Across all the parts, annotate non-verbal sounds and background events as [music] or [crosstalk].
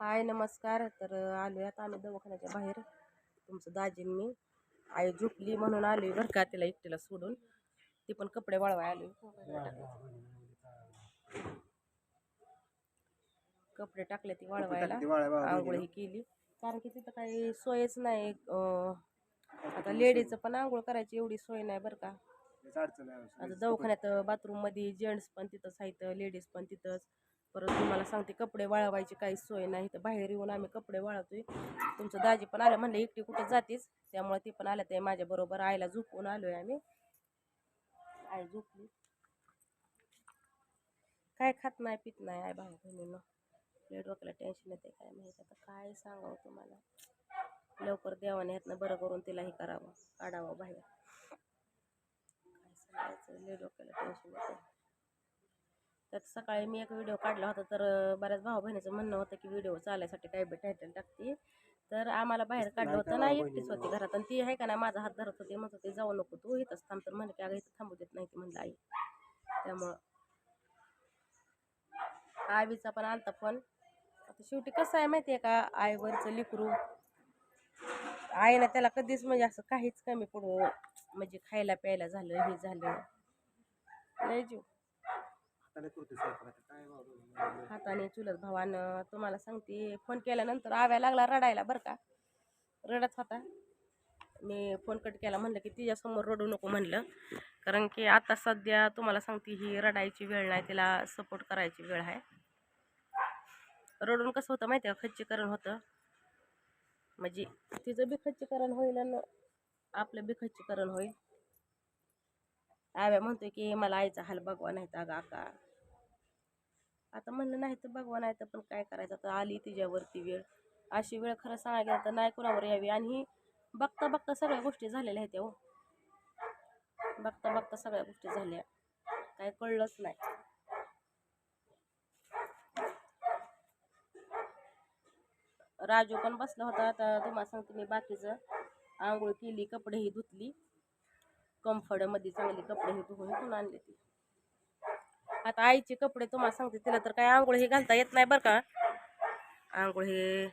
हाय नमस्कार. तर आलोयात आम्ही दवाखान्याच्या बाहेर. तुमचं दाजीन मी. आई झोपली म्हणून आलोय बरं का तिला एकटीला सोडून. ती पण कपडे वाळवाय आलोय. कपडे टाकले ती वाळवायला. आंघोळ ही केली. कारण की तिथं काही सोयच नाही. आता लेडीजचं पण आंघोळ करायची एवढी सोय नाही बरं का. आता दवाखान्यात बाथरूममध्ये जेंट्स पण तिथंच आहेत लेडीज पण तिथंच. परत तुम्हाला सांगते कपडे वाळवायची काही सोय नाही. तर बाहेर येऊन आम्ही कपडे वाळवतोय. तुमचं दाजी पण आलं म्हणलं एकटी कुठं जातेच त्यामुळे ती पण आल्या ते माझ्या बरोबर आईला झोपून आलोय आम्ही. आई झोपली. काय खात नाही पित नाही आई भाऊ बहिणीनं. लय डोक्याला टेन्शन येते काय माहिती आता काय सांगावं तुम्हाला. लवकर देवाने ह्यातनं बरं करून तिला हे करावं काढावं बाहेर. काय सांगायचं लय डोक्याला टेन्शन येते त्यात सकाळी मी एक व्हिडिओ काढला होता तर बऱ्याच भाऊ बहिणीचं म्हणणं होतं की व्हिडिओ चालायसाठी काय बी टायटल टाकते. तर आम्हाला बाहेर काढलं होतं ना एकटीच होती घरात. आणि ती आहे का नाही माझा हात धरत होती म्हणत होती जाऊ नको तू इथंच थांब. तर म्हणलं की अगं इथं थांबू देत नाही ती म्हणलं आई. त्यामुळं आईचा पण आलता फोन. आता शेवटी कसं आहे माहिती आहे का आईवरचं लिकरू आईनं त्याला कधीच म्हणजे असं काहीच कमी पडू म्हणजे खायला प्यायला झालं हे झालं. लय जीव. हाताने चुलत भावानं तुम्हाला सांगते फोन केल्यानंतर आव्या लागला रडायला बरं का. रडत होता. मी फोन कट केला म्हणलं की तिच्यासमोर रडू नको म्हणलं. कारण की आता सध्या तुम्हाला सांगते ही रडायची वेळ नाही तिला सपोर्ट करायची वेळ आहे. रडून कसं होतं माहिती आहे का? खच्चीकरण होतं. म्हणजे तिचं बी खच्चीकरण होईल आणि आपलं बी खच्चीकरण होईल. आव्या म्हणतोय की मला आईचा हाल बघवा नाही तर आका. आता म्हणलं नाही तर बघवा नाही तर पण काय करायचं? आता आली तिच्यावरती वेळ. अशी वेळ खरं सांगायला गेलं तर नाही कुणावर यावी. आणि ही बघता बघता सगळ्या गोष्टी झालेल्या आहेत हो. बघता बघता सगळ्या गोष्टी झाल्या. काय कळलंच नाही. राजू पण बसला होता. आता तुम्हाला सांगते मी बाकीचं. आंघोळ केली कपडेही धुतली. कम्फर्टमध्ये चांगली कपडेही धुवून इथून आणले ती. आता आईचे कपडे तुम्हाला सांगते तिला तर काय आंघोळ हे घालता येत नाही बरं का. आंघोळ हे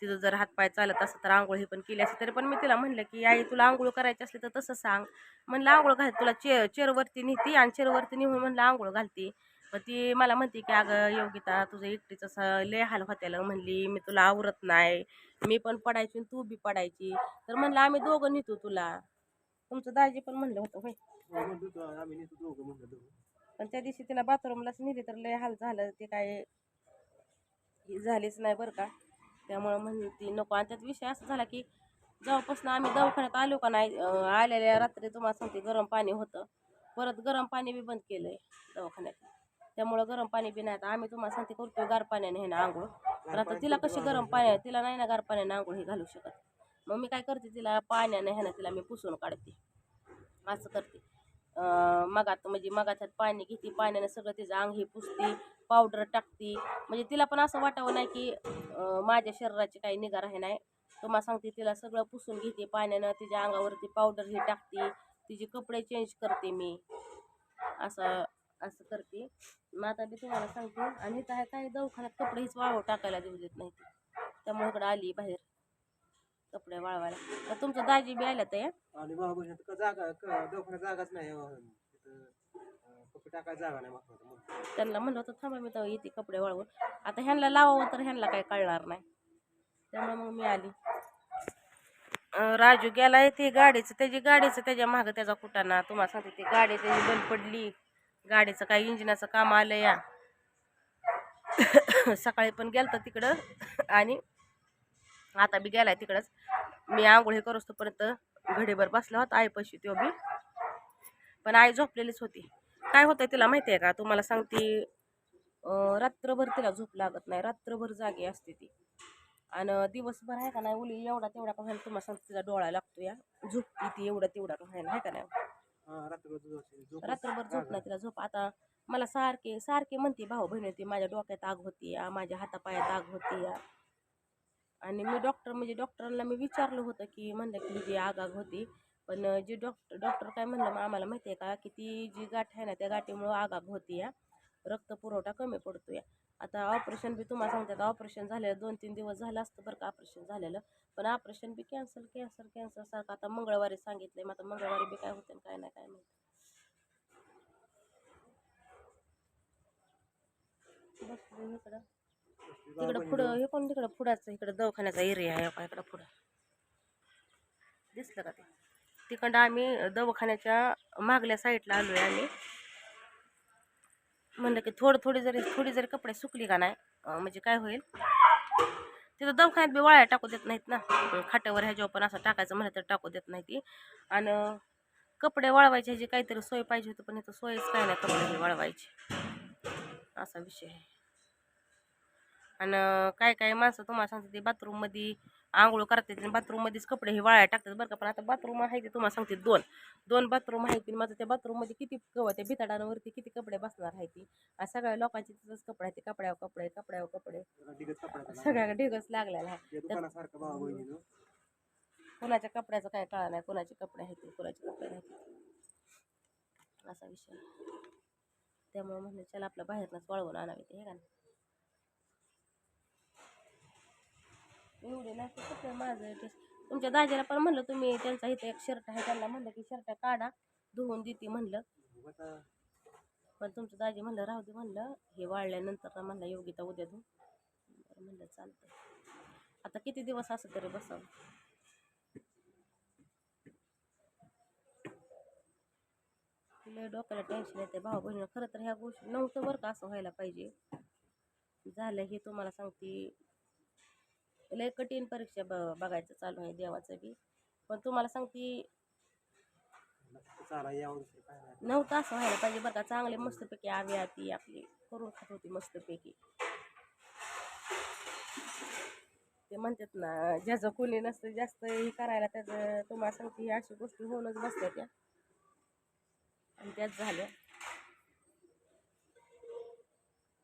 तिथं जर हातपाय चालत असं तर आंघोळ हे पण केली असते तरी पण मी तिला म्हणलं की आई तुला आंघोळ करायची असली तर तसं सांग. म्हणलं आंघोळ घाल तुला चे चेरवरती नेहती आणि चेरवरती नेऊन म्हणलं आंघोळ घालते. मग ती मला म्हणते की अगं योगिता तुझं एकटीचं असं लय हाल होत्याला. म्हणली मी तुला आवरत नाही मी पण पडायची आणि तू बी पडायची. तर म्हणलं आम्ही दोघं नेतो तुला. तुमचं दाजी पण म्हणलं होतं होय. पण त्या दिवशी तिला बाथरूमलाच नेली तर लय हाल झालं ते काय झालीच नाही बरं का. त्यामुळं म्हणते नको. आणि त्यात विषय असा झाला की जेव्हापासून आम्ही दवाखान्यात आलो का नाही आलेल्या रात्री तुम्हाला सांगते गरम पाणी होतं. परत गरम पाणी बी बंद केलं आहे दवाखान्यात. त्यामुळं गरम पाणी बी नाही. आता आम्ही तुम्हाला सांगते करतो गार पाण्याने हे ना आंघोळ. तर आता तिला कशी गरम पाणी तिला नाही ना गार पाण्याने आंघोळ हे घालू शकत. मग मी काय करते तिला पाण्याने ह्यानं तिला मी पुसून काढते. असं करते. मगात म्हणजे मगाच्यात पाणी घेते पाण्यानं सगळं तिचं अंग हे पुसते पावडर टाकते. म्हणजे तिला पण असं वाटावं नाही की माझ्या शरीराची काही निगा राही नाही. तुम्हाला सांगते तिला सगळं पुसून घेते पाण्यानं तिच्या अंगावरती पावडर हे टाकते तिचे कपडे चेंज करते मी. असं असं करते. मग आता मी तुम्हाला सांगते आणि काय काय काही दवाखान्यात कपडे हीच वाळव टाकायला देऊ देत नाही त्यामुळे इकडं आली बाहेर. कपडे वाळवायला. तर तुमचं दाजी बी आल्या तर आणि जागा दवाखान्यात जागाच नाही कपडे टाकायला जागा म्हणून. त्यांना म्हणलं होतं थांबा मी तर येते कपडे वाळवून. आता ह्यांना लावावं तर ह्यांना काही कळणार नाही. त्यामुळे मग मी आली. राजू गेलाय ते गाडीचं त्याची गाडीचं त्याच्या मागं त्याचा कुटाणा. तुम्हाला सांगते ती गाडी त्याची बंद पडली. गाडीचं काही इंजिनाचं काम आलं या. [coughs] सकाळी पण गेलता तिकडं. आणि आता बी गेलाय तिकडंच. मी आंघोळ हे करूस तोपर्यंत घडीभर बसला होता आईपाशी तो बी. पण आई झोपलेलीच होती. काय होतं तिला माहिती आहे का? तुम्हाला सांगते अं, रात्रभर तिला झोप लागत नाही. रात्रभर जागी असते ती. आणि दिवसभर आहे का नाही उली एवढा तेवढा का व्हायला तुम्हाला सांगते तिचा डोळा लागतो या. झोपती ती एवढा तेवढा का व्हायला आहे का नाही? रात्रभर झोप- नाही तिला झोप. आता मला सारखे सारखे म्हणते भाऊ बहिणी ती माझ्या डोक्यात आग होती या. माझ्या हातापायात आग होती या. आणि मी डॉक्टर म्हणजे डॉक्टरांना मी विचारलं होतं की म्हणलं की जी आगाग होती पण जे डॉक्टर डॉक्टर काय म्हणलं मग आम्हाला माहिती आहे का की ती जी गाठ आहे ना त्या गाठीमुळं आगाग होती या. रक्त पुरवठा कमी पडतो या. आता ऑपरेशन बी तुम्हाला सांगतात ऑपरेशन झालेलं दोन तीन दिवस झालं असतं बरं का ऑपरेशन झालेलं. पण ऑपरेशन बी कॅन्सल कॅन्सल कॅन्सल सारखं आता मंगळवारी सांगितलंय मग आता मंगळवारी बी काय होतं काय नाही काय माहिती. बस इकडं. तिकडं पुढं हे कोण तिकडं? पुढाचं इकडं दवाखान्याचा एरिया आहे का इकडं पुढं. दिसलं का ते? तिकडं आम्ही दवाखान्याच्या मागल्या साईडला आलोय आम्ही. म्हणलं की थोडं थोडी जरी थोडी जरी कपडे सुकली का नाही म्हणजे काय होईल? तिथं दवाखान्यात बी वाळ्या टाकू देत नाहीत ना. खाट्यावर ह्याच्यावर पण असं टाकायचं म्हणलं तर टाकू देत नाही ती. आणि कपडे वाळवायचे ह्याची काहीतरी सोय पाहिजे होती पण इथं सोयच काय नाही कपडे हे वाळवायची. असा विषय आहे. आणि काय काय माणसं तुम्हाला सांगते ते बाथरूममध्ये आंघोळ करतात आणि बाथरूममध्येच कपडे हे वाळ्या टाकतात बरं का. पण आता बाथरूम आहे ते तुम्हाला सांगते दोन. दोन बाथरूम आहेत आणि माझं त्या बाथरूममध्ये किती क त्या भिताडांवरती किती कपडे बसणार आहे ती. आणि सगळ्या लोकांचे तिथंच कपडे आहेत ते कपड्यावर कपडे कपड्यावर कपडे. सगळ्या ढिगच लागलेला आहे. कुणाच्या कपड्याचं काय कळा नाही कुणाचे कपडे आहेत ते कुणाचे कपडे नाहीत असा विषय आहे. त्यामुळे म्हणलं चला आपल्या बाहेरनंच वळवून आणावे ते हे का एवढे नाही कसं माझं ते. तुमच्या दाजीला पण म्हणलं तुम्ही त्यांचा इथं एक शर्ट आहे त्यांना म्हणलं की शर्ट काढा धुवून देते म्हणलं. पण तुमचं दाजी म्हणलं राहू दे म्हणलं हे वाळल्यानंतर ना म्हणलं योगिता उद्या धु बरं म्हणलं चालतं आता किती दिवस असं तरी बसावं? लय डोक्याला टेन्शन येते भाऊ बहिणी खरं तर ह्या गोष्टी नव्हतं बरं का असं व्हायला पाहिजे. झालं हे तुम्हाला सांगते. लय कठीण परीक्षा ब बघायचं चालू आहे देवाचं बी. पण तुम्हाला सांगते नव्हतं असं व्हायला पाहिजे बरं का. चांगले मस्तपैकी आवी आती आपली करून खात होती मस्तपैकी. ते म्हणतात ना ज्याचं कोणी नसतं जास्त हे करायला त्याचं तुम्हाला सांगते ही अशी गोष्टी होऊनच बसल्या त्या. आणि त्याच झाल्या.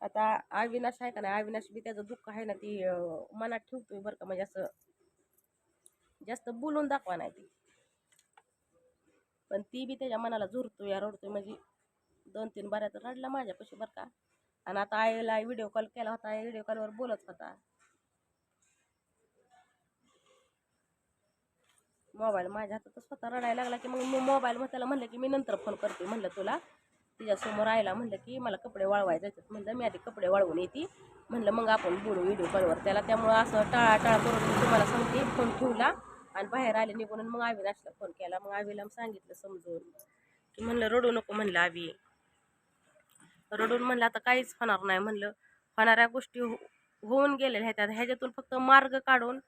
आता अविनाश आहे का नाही? अविनाश बी त्याचं दुःख आहे ना ती मनात ठेवतोय बरं का. म्हणजे असं जास्त बोलून दाखवा नाही ती. पण ती बी त्याच्या मनाला झुरतोय रडतोय. म्हणजे दोन तीन बऱ्याच रडला माझ्यापाशी बरं का. आणि आता आईला व्हिडिओ कॉल केला होता. आई व्हिडिओ कॉलवर बोलत होता. मोबाईल माझ्या हातात स्वतः रडायला लागला की मग मी मोबाईल मग त्याला म्हणलं की मी नंतर फोन करते म्हणलं तुला. तिच्यासमोर आईला म्हणलं की मला कपडे वाळवाय जायचे म्हणलं मी आधी कपडे वाळवून येते. म्हणलं मग आपण बोलू व्हिडिओ कॉलवर त्याला त्यामुळं असं टाळाटाळ करून तुम्हाला सांगते फोन ठेवला आणि बाहेर आले निघून. मग अविनाशला फोन केला. मग आवीला सांगितलं समजून. की म्हणलं रडू नको म्हणलं आवी. रडून म्हणलं आता काहीच होणार नाही म्हणलं. होणाऱ्या गोष्टी हो- होऊन गेलेल्या आहेत. ह्याच्यातून फक्त मार्ग काढून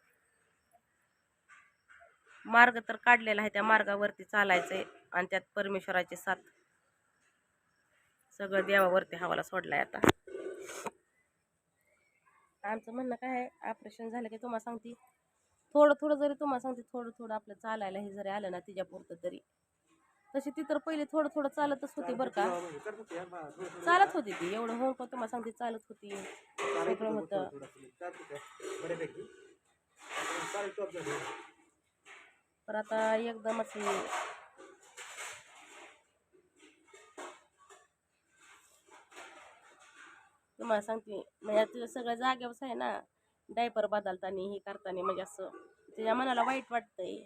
मार्ग तर काढलेला आहे. त्या मार्गावरती चालायचंय आणि त्यात परमेश्वराची साथ सगळं देवावरती हवाला सोडलाय आता. आमचं म्हणणं काय आहे ऑपरेशन झालं की तुम्हाला सांगते थोडं थोडं जरी तुम्हाला सांगते थोडं थोडं आपलं चालायला हे जरी आलं ना तिच्यापुरतं तरी. तशी ती तर पहिले थोडं थोडं चालतच होती बरं का. चालत होती ती एवढं होऊन पण तुम्हाला सांगते चालत होती. सगळं होतं, आता. पण आता एकदमच तुम्हाला सांगते म्हणजे तुझं सगळं जागेवरच आहे ना डायपर बदलताना हे करताना म्हणजे असं तिच्या मनाला वाईट वाटतंय.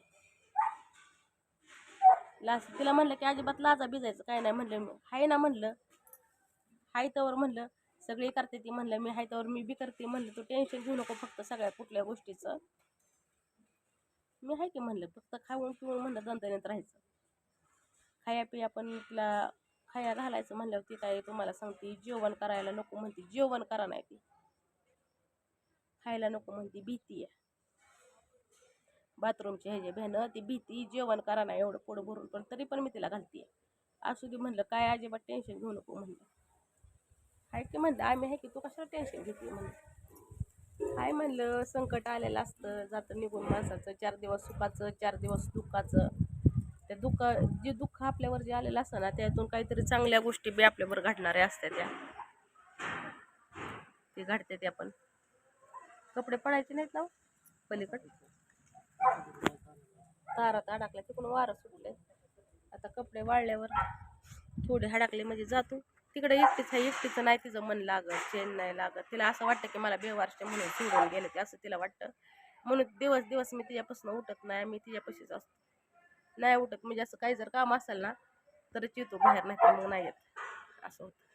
लास्ट तिला म्हणलं की अजिबात लाजा भिजायचं काय नाही म्हणलं मी. हाय ना म्हणलं. हाय तवर म्हणलं. सगळी करते ती म्हणलं मी. हाय तवर मी बी करते म्हणलं. तू टेन्शन घेऊ नको फक्त सगळ्या कुठल्या गोष्टीचं. मी हाय की म्हणलं. फक्त खाऊन पिऊन म्हणलं दंतनेत राहायचं. खाया पिया पण तिला खाया घालायचं म्हणल्यावर ती ताई तुम्हाला सांगते जेवण करायला नको म्हणते. जेवण करा नाही ती. खायला नको म्हणते भीती आहे. बाथरूमची ह्याची भेनं ती भीती जेवण करा नाही एवढं पुढं भरून. पण तरी पण मी तिला घालते. असू दे म्हणलं काय अजिबात टेन्शन घेऊ नको म्हणलं. आहे की म्हणलं आम्ही आहे की तू कशाला टेन्शन घेते म्हणलं? काय म्हणलं संकट आलेलं असतं जातं निघून माणसाचं चार दिवस सुखाचं चार दिवस दुःखाचं. त्या दुःख जे दुःख आपल्यावर जे आलेलं असतं ना त्यातून काहीतरी चांगल्या गोष्टी बी आपल्यावर घडणाऱ्या असत्या त्या. ते घडते त्या पण. कपडे पडायचे नाहीत ना हो, पलीकड. तारात अडकल्या तिकडून वारं सुटले. आता कपडे वाळल्यावर थोडे हडकले म्हणजे जातो. तिकडे एकटीच आहे एकटीचं नाही तिचं मन लागत चेन नाही लागत. तिला असं वाटतं की मला बेवारचे म्हणून सोडून गेले ते असं तिला वाटतं. म्हणून दिवस दिवस मी तिच्यापासून उठत नाही मी तिच्यापाशीच असतो. नाही उठत. म्हणजे असं काही जर काम असेल ना तरच येतो बाहेर नाही तर मग नाही येत. असं होतं.